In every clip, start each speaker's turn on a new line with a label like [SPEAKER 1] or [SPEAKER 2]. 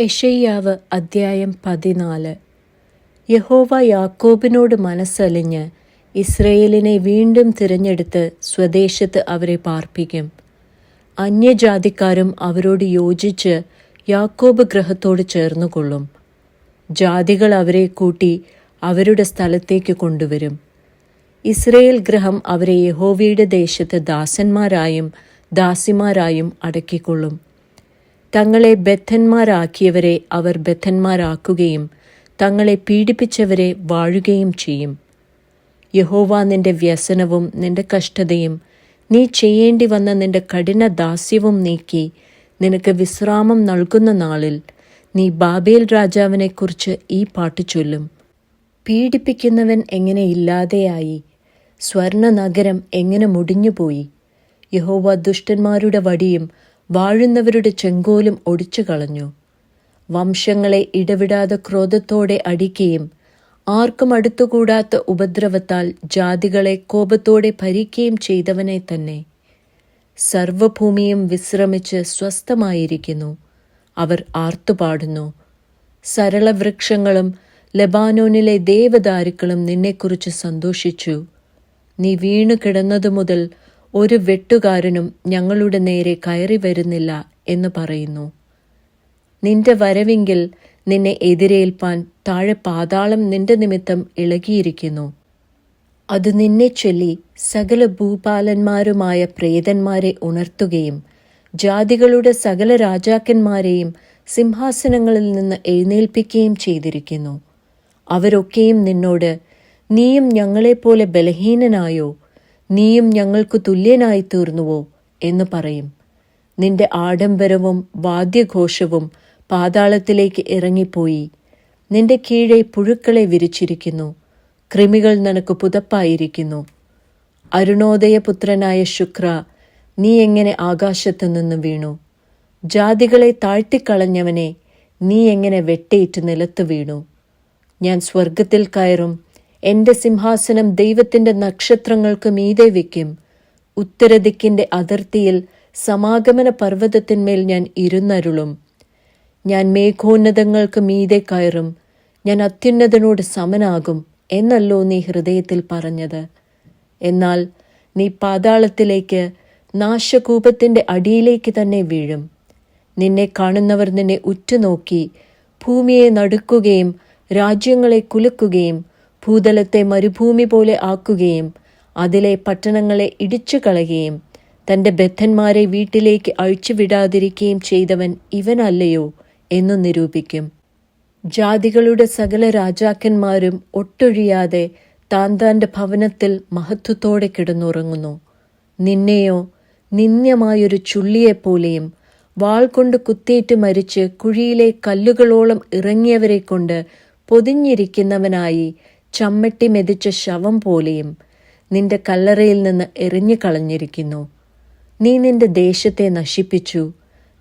[SPEAKER 1] യെശയ്യാവ് അദ്ധ്യായം പതിനാല്. യഹോവ യാക്കോബിനോട് മനസ്സലിഞ്ഞ് ഇസ്രയേലിനെ വീണ്ടും തിരഞ്ഞെടുത്ത് സ്വദേശത്ത് അവരെ പാർപ്പിക്കും. അന്യജാതിക്കാരും അവരോട് യോജിച്ച് യാക്കോബ് ഗ്രഹത്തോട് ചേർന്നുകൊള്ളും. ജാതികൾ അവരെ കൂട്ടി അവരുടെ സ്ഥലത്തേക്ക് കൊണ്ടുവരും. ഇസ്രയേൽ ഗ്രഹം അവരെ യഹോവയുടെ ദേശത്ത് ദാസന്മാരായും ദാസിമാരായും അടക്കിക്കൊള്ളും. തങ്ങളെ ബദ്ധന്മാരാക്കിയവരെ അവർ ബദ്ധന്മാരാക്കുകയും തങ്ങളെ പീഡിപ്പിച്ചവരെ വാഴുകയും ചെയ്യും. യഹോവ നിന്റെ വ്യസനവും നിന്റെ കഷ്ടതയും നീ ചെയ്യേണ്ടി വന്ന നിന്റെ കഠിന ദാസ്യവും നീക്കി നിനക്ക് വിശ്രാമം നൽകുന്ന നാളിൽ നീ ബാബേൽ രാജാവിനെക്കുറിച്ച് ഈ പാട്ട് ചൊല്ലും. പീഡിപ്പിക്കുന്നവൻ എങ്ങനെ ഇല്ലാതെയായി? സ്വർണ നഗരം എങ്ങനെ മുടിഞ്ഞുപോയി? യഹോവ ദുഷ്ടന്മാരുടെ വടിയും വാഴുന്നവരുടെ ചെങ്കോലും ഒടിച്ചു കളഞ്ഞു. വംശങ്ങളെ ഇടവിടാതെ ക്രോധത്തോടെ അടിക്കുകയും ആർക്കും അടുത്തുകൂടാത്ത ഉപദ്രവത്താൽ ജാതികളെ കോപത്തോടെ ഭരിക്കുകയും ചെയ്തവനെ തന്നെ. സർവഭൂമിയും വിശ്രമിച്ച് സ്വസ്ഥമായിരിക്കുന്നു. അവർ ആർത്തുപാടുന്നു. സരളവൃക്ഷങ്ങളും ലബാനോനിലെ ദേവദാരുക്കളും നിന്നെക്കുറിച്ച് സന്തോഷിച്ചു. നീ വീണു കിടന്നതു മുതൽ ഒരു വെട്ടുകാരനും ഞങ്ങളുടെ നേരെ കയറി വരുന്നില്ല എന്ന് പറയുന്നു. നിന്റെ വരവെങ്കിൽ നിന്നെ എതിരേൽപ്പാൻ താഴെ പാതാളം നിന്റെ നിമിത്തം ഇളകിയിരിക്കുന്നു. അത് നിന്നെ ചൊല്ലി സകല ഭൂപാലന്മാരുമായ പ്രേതന്മാരെ ഉണർത്തുകയും ജാതികളുടെ സകല രാജാക്കന്മാരെയും സിംഹാസനങ്ങളിൽ നിന്ന് എഴുന്നേൽപ്പിക്കുകയും ചെയ്തിരിക്കുന്നു. അവരൊക്കെയും നിന്നോട് നീയും ഞങ്ങളെപ്പോലെ ബലഹീനനായോ? നീയും ഞങ്ങൾക്ക് തുല്യനായി തീർന്നുവോ എന്ന് പറയും. നിന്റെ ആഡംബരവും വാദ്യഘോഷവും പാതാളത്തിലേക്ക് ഇറങ്ങിപ്പോയി. നിന്റെ കീഴെ പുഴുക്കളെ വിരിച്ചിരിക്കുന്നു. കൃമികൾ നിനക്ക് പുതപ്പായിരിക്കുന്നു. അരുണോദയപുത്രനായ ശുക്ര നീ എങ്ങനെ ആകാശത്തു നിന്ന് വീണു? ജാതികളെ താഴ്ത്തിക്കളഞ്ഞവനെ നീ എങ്ങനെ വെട്ടേറ്റ് നിലത്ത് വീണു? ഞാൻ സ്വർഗത്തിൽ കയറും എന്റെ സിംഹാസനം ദൈവത്തിന്റെ നക്ഷത്രങ്ങൾക്ക് മീതെ വയ്ക്കും. ഉത്തരദിക്കിന്റെ അതിർത്തിയിൽ സമാഗമന പർവതത്തിന്മേൽ ഞാൻ ഇരുന്നരുളും. ഞാൻ മേഘോന്നതങ്ങൾക്ക് മീതെ കയറും. ഞാൻ അത്യുന്നതനോട് സമനാകും എന്നല്ലോ നീ ഹൃദയത്തിൽ പറഞ്ഞത്. എന്നാൽ നീ പാതാളത്തിലേക്ക് നാശകൂപത്തിന്റെ അടിയിലേക്ക് തന്നെ വീഴും. നിന്നെ കാണുന്നവർ നിന്നെ ഉറ്റുനോക്കി ഭൂമിയെ നടുക്കുകയും രാജ്യങ്ങളെ കുലുക്കുകയും ഭൂതലത്തെ മരുഭൂമി പോലെ ആക്കുകയും അതിലെ പട്ടണങ്ങളെ ഇടിച്ചു കളയുകയും തന്റെ ബദ്ധന്മാരെ വീട്ടിലേക്ക് അഴിച്ചുവിടാതിരിക്കുകയും ചെയ്തവൻ ഇവനല്ലയോ എന്ന് നിരൂപിക്കും. ജാതികളുടെ സകല രാജാക്കന്മാരും ഒട്ടൊഴിയാതെ താൻ താന്റെ ഭവനത്തിൽ മഹത്വത്തോടെ കിടന്നുറങ്ങുന്നു. നിന്നെയോ നിന്ദ്യമായൊരു ചുള്ളിയെപ്പോലെയും വാൾ കൊണ്ട് കുത്തേറ്റ് മരിച്ച് കുഴിയിലെ കല്ലുകളോളം ഇറങ്ങിയവരെ കൊണ്ട് പൊതിഞ്ഞിരിക്കുന്നവനായി ചമ്മട്ടി മെതിച്ച ശവം പോലെയും നിന്റെ കല്ലറയിൽ നിന്ന് എറിഞ്ഞു കളഞ്ഞിരിക്കുന്നു. നീ നിന്റെ ദേശത്തെ നശിപ്പിച്ചു.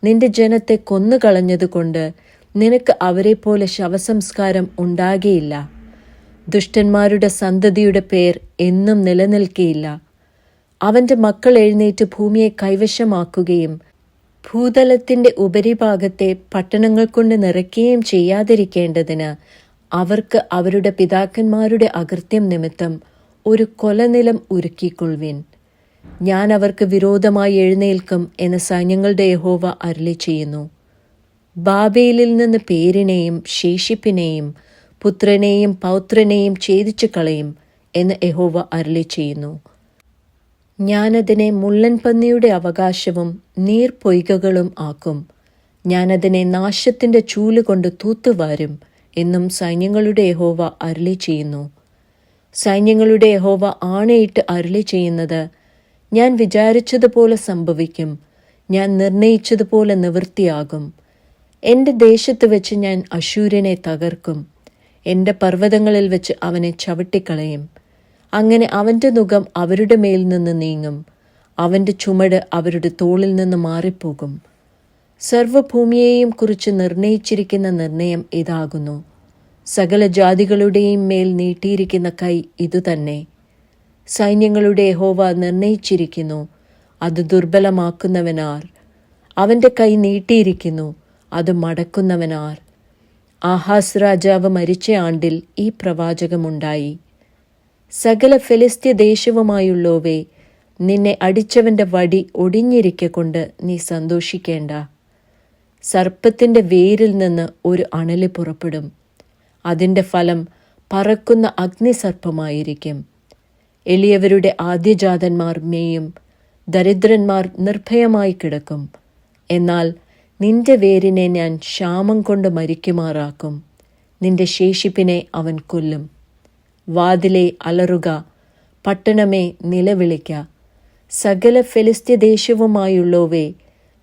[SPEAKER 1] നിന്റെ ജനത്തെ കൊന്നുകളഞ്ഞതുകൊണ്ട് നിനക്ക് അവരെപ്പോലെ ശവസംസ്കാരം ഉണ്ടാകേയില്ല. ദുഷ്ടന്മാരുടെ സന്തതിയുടെ പേർ എന്നും നിലനിൽക്കയില്ല. അവന്റെ മക്കൾ എഴുന്നേറ്റ് ഭൂമിയെ കൈവശമാക്കുകയും ഭൂതലത്തിന്റെ ഉപരിഭാഗത്തെ പട്ടണങ്ങൾ കൊണ്ട് നിറയ്ക്കുകയും ചെയ്യാതിരിക്കേണ്ടതിന് അവർക്ക് അവരുടെ പിതാക്കന്മാരുടെ അകൃത്യം നിമിത്തം ഒരു കൊലനിലം ഒരുക്കിക്കൊള്ളുവിൻ. ഞാൻ അവർക്ക് വിരോധമായി എഴുന്നേൽക്കും എന്ന് സൈന്യങ്ങളുടെ യഹോവ അരളി ചെയ്യുന്നു. ബാബേലിൽ നിന്ന് പേരിനെയും ശേഷിപ്പിനെയും പുത്രനെയും പൗത്രനെയും ഛേദിച്ചു കളയും എന്ന് യഹോവ അരളി ചെയ്യുന്നു. ഞാനതിനെ മുള്ളൻ പന്നിയുടെ അവകാശവും നീർപ്പൊയ്കകളും ആക്കും. ഞാനതിനെ നാശത്തിന്റെ ചൂലുകൊണ്ട് തൂത്തുവാരും. എന്നും സൈന്യങ്ങളുടെ യഹോവ അരുളി ചെയ്യുന്നു. സൈന്യങ്ങളുടെ യഹോവ ആണയിട്ട് അരുളി ചെയ്യുന്നത് ഞാൻ വിചാരിച്ചതുപോലെ സംഭവിക്കും. ഞാൻ നിർണയിച്ചതുപോലെ നിവൃത്തിയാകും. എന്റെ ദേശത്ത് വെച്ച് ഞാൻ അശൂര്യനെ തകർക്കും. എന്റെ പർവതങ്ങളിൽ വെച്ച് അവനെ ചവിട്ടിക്കളയും. അങ്ങനെ അവന്റെ മുഖം അവരുടെ മേൽ നിന്ന് നീങ്ങും. അവന്റെ ചുമട് അവരുടെ തോളിൽ നിന്ന് മാറിപ്പോകും. സർവഭൂമിയെയും കുറിച്ച് നിർണയിച്ചിരിക്കുന്ന നിർണയം ഇതാകുന്നു. സകല ജാതികളുടെയും മേൽ നീട്ടിയിരിക്കുന്ന കൈ ഇതുതന്നെ. സൈന്യങ്ങളുടെ ഹോവ നിർണയിച്ചിരിക്കുന്നു. അത് ദുർബലമാക്കുന്നവനാർ. അവന്റെ കൈ നീട്ടിയിരിക്കുന്നു. അത് മടക്കുന്നവനാർ. ആഹാസ് രാജാവ് മരിച്ച ആണ്ടിൽ ഈ പ്രവാചകമുണ്ടായി. സകല ഫെലിസ്ത്യ ദേശവുമായുള്ളോവേ നിന്നെ അടിച്ചവന്റെ വടി ഒടിഞ്ഞിരിക്കൊണ്ട് നീ സന്തോഷിക്കേണ്ട. സർപ്പത്തിന്റെ വേരിൽ നിന്ന് ഒരു അണലി പുറപ്പെടും. അതിന്റെ ഫലം പറക്കുന്ന അഗ്നിസർപ്പമായിരിക്കും. എളിയവരുടെ ആദ്യജാതന്മാർ മേയും ദരിദ്രന്മാർ നിർഭയമായി കിടക്കും. എന്നാൽ നിന്റെ വേരിനെ ഞാൻ ക്ഷാമം കൊണ്ട് മരിക്കുമാറാക്കും. നിന്റെ ശേഷിപ്പിനെ അവൻ കൊല്ലും. വാതിലെ അലറുക പട്ടണമേ നിലവിളിക്ക. സകല ഫെലിസ്ത്യദേശവുമായുള്ളവേ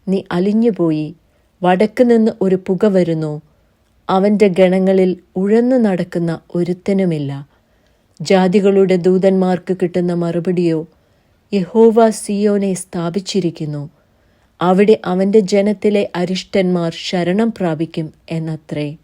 [SPEAKER 1] നീ അലിഞ്ഞുപോയി. വടക്ക് നിന്ന് ഒരു പുക വരുന്നു. അവന്റെ ഗണങ്ങളിൽ ഉഴന്നു നടക്കുന്ന ഒരുത്തനുമില്ല. ജാതികളുടെ ദൂതന്മാർക്ക് കിട്ടുന്ന മറുപടിയോ യഹോവ സിയോനെ സ്ഥാപിച്ചിരിക്കുന്നു. അവിടെ അവന്റെ ജനത്തിലെ അരിഷ്ടന്മാർ ശരണം പ്രാപിക്കും എന്നത്രേ.